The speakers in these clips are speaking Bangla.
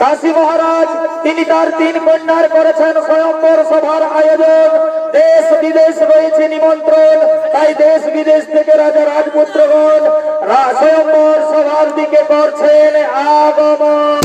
কাশী মহারাজ, তিনি তার তিন কন্যার করেছেন স্বয়ম্বর সভার আয়োজন। দেশ বিদেশ রয়েছে নিমন্ত্রণ, তাই দেশ বিদেশ থেকে রাজা রাজপুত্রগণ স্বয়ম্বর সভার দিকে করছেন আগমন।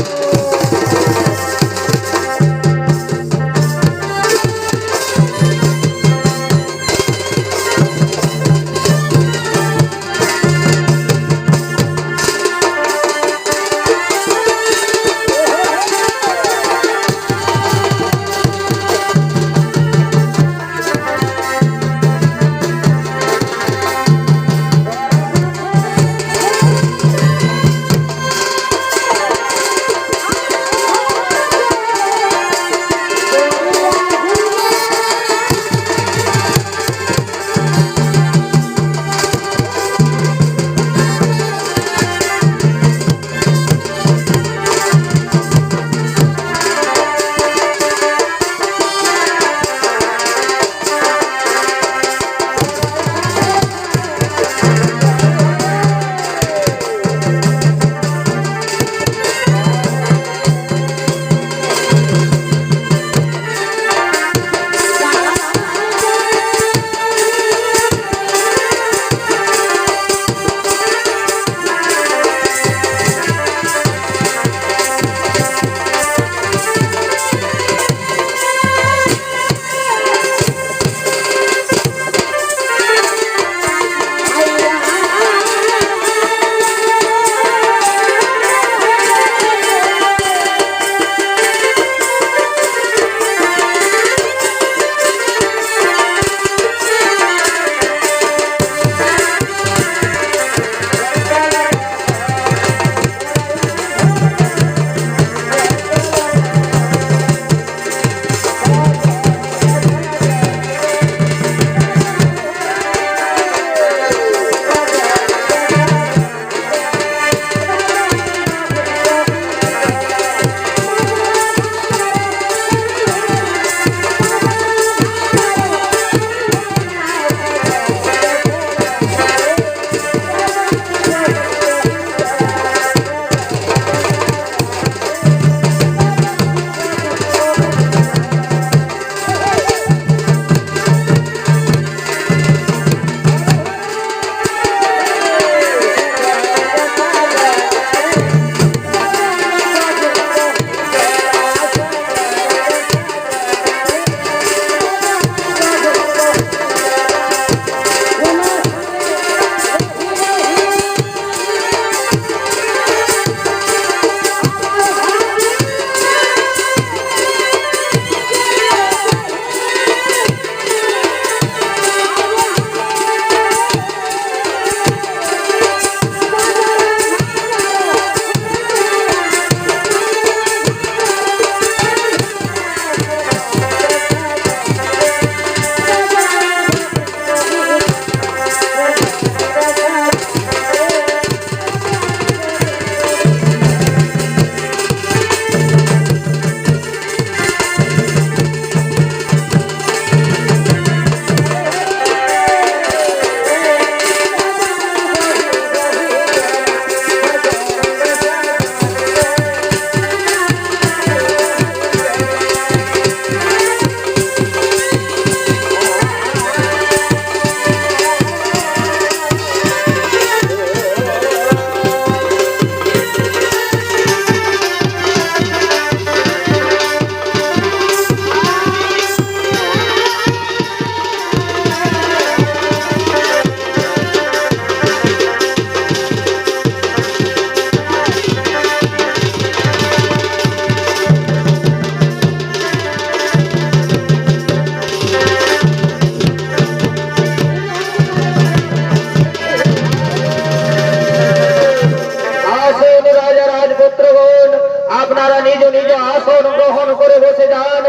আপনারা নিজ নিজ আসন গ্রহণ করে বসে যান।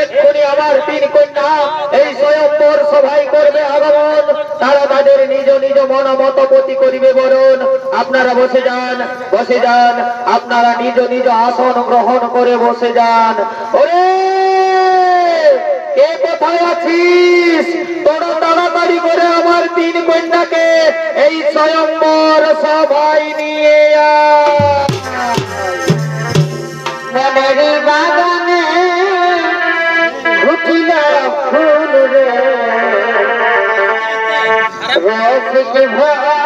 এক্ষুনি আমার তিন কন্যা এই স্বয়ম্বর সভায় করবে আগমন। তারা তাদের নিজ নিজ মন মত প্রতি করিবে বরণ। আপনারা বসে যান বসে যান। আপনারা নিজ নিজ আসন গ্রহণ করে বসে যান। ওরে, কে কোথায় আছিস? তোরা তাড়াতাড়ি করে আমার তিন কন্যাকে এই স্বয়ম্বর সভায় নিয়ে আয়। Walk with me where I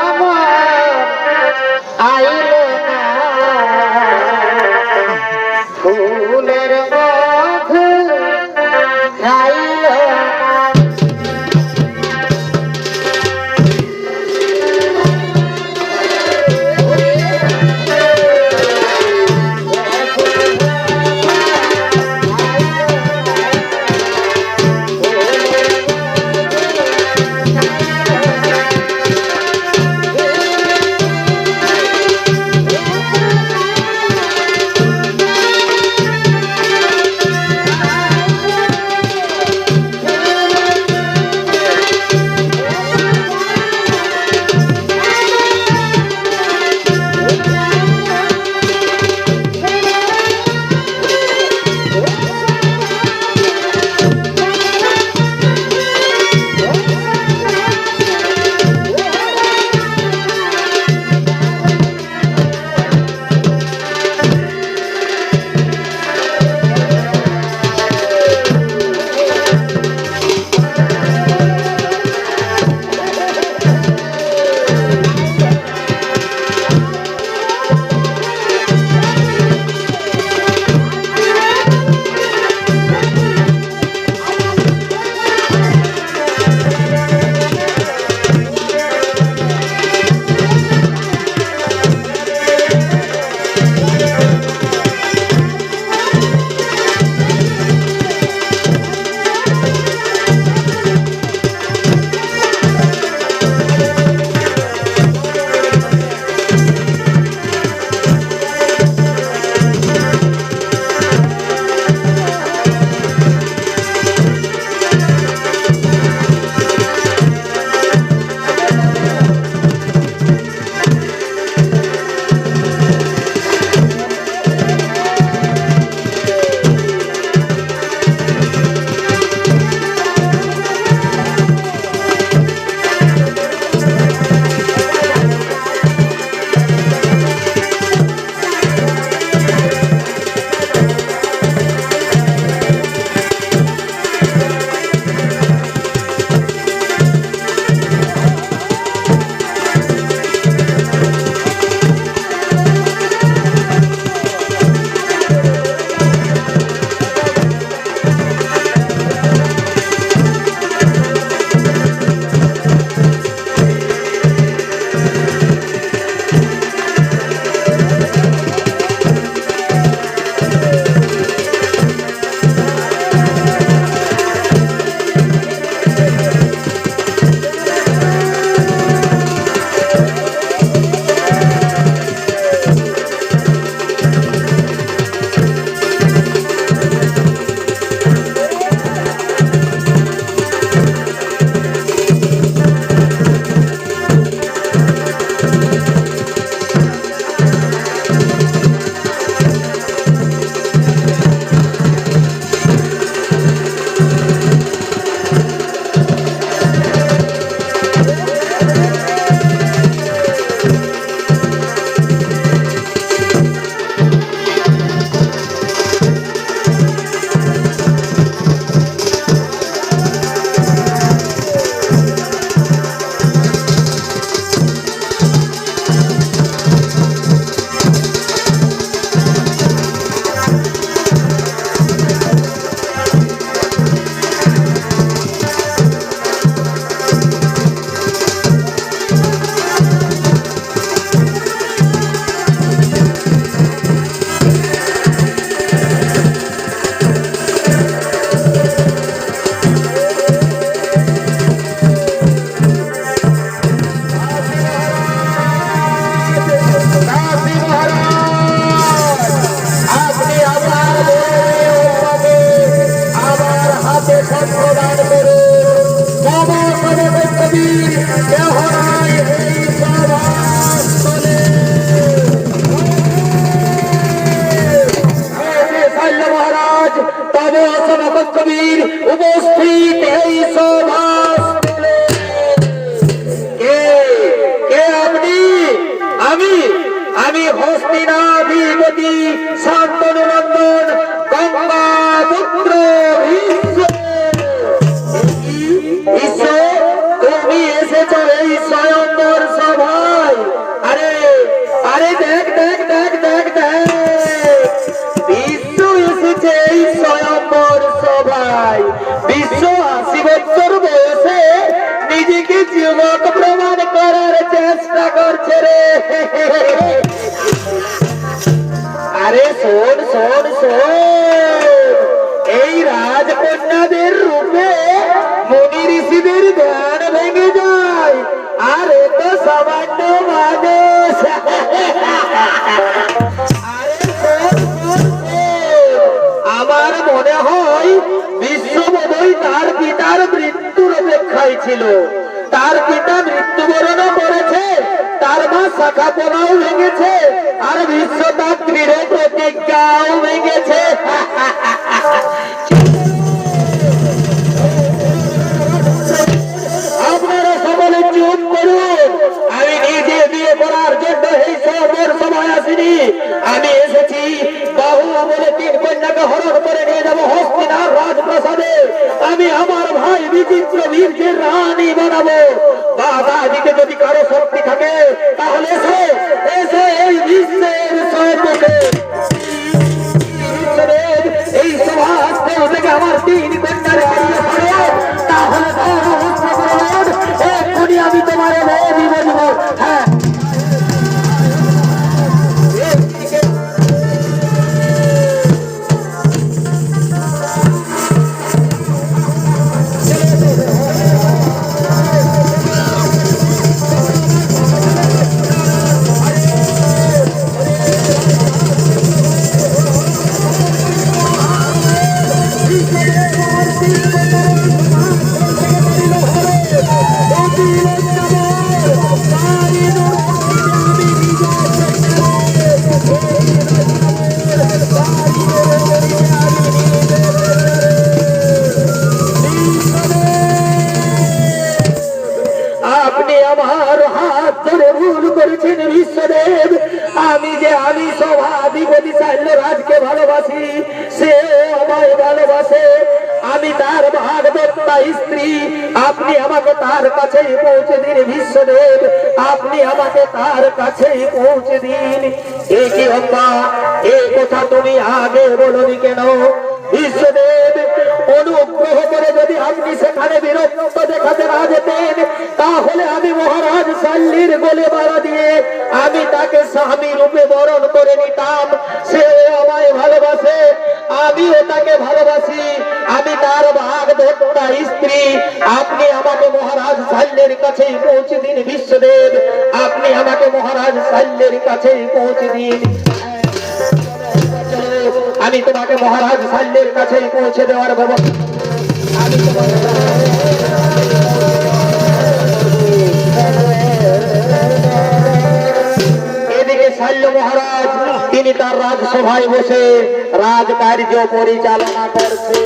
Yeah. শোন শোন এই রাজকন্যাদের রূপে মুনি ঋষিদের ধ্যান ভেঙে যায়। আর এ তো সামান্য। মানুষ। আমার মনে হয় বিশ্ববোধই তার পিতার মৃত্যুর অপেক্ষায় ছিল। তার পিতা মৃত্যুবরণ করেছে, তার মা শাখা পোনাও ভেঙেছে, আর বিশ্ব তার দৃঢ় প্রতিজ্ঞাও ভেঙেছে। সম্মুখে বিশ্বদেব এই সভাস্থল থেকে আমার তিন ভালোবাসি, সে আমায় ভালোবাসে। আমি তার ভাগবত্তা স্ত্রী, আপনি আমাকে তার কাছে পৌঁছে দিন বিশ্বদেব, আপনি আমাকে তার কাছে পৌঁছে দিন। এ কি হম্বা এ কথা তুমি আগে বলনি কেন? বিশ্বদেব অনুগ্রহ করে যদি আপনি সেখানে বিরক্ত দেখাতে না যেতেন, তাহলে আমি মহারাজ শাল্লির গোলে মারা দিয়ে আমি তাকে স্বামী রূপে বরণ করে নিতাম। সে আমায় ভালোবাসে, আমিও তাকে ভালোবাসি। আমি তার ভাগ ধরতা স্ত্রী। আপনি আমাকে মহারাজ শাল্যের কাছেই পৌঁছে দিন, বিশ্বদেব। আপনি আমাকে মহারাজ শাল্যের কাছেই পৌঁছে দিন। আমি তোমাকে মহারাজ সাল্লের কাছে পৌঁছে দেওয়ার ব্যবস্থা আমি তোমাকে এদিকে মহারাজ, তিনি তার রাজসভায় বসে রাজকার্য পরিচালনা করছে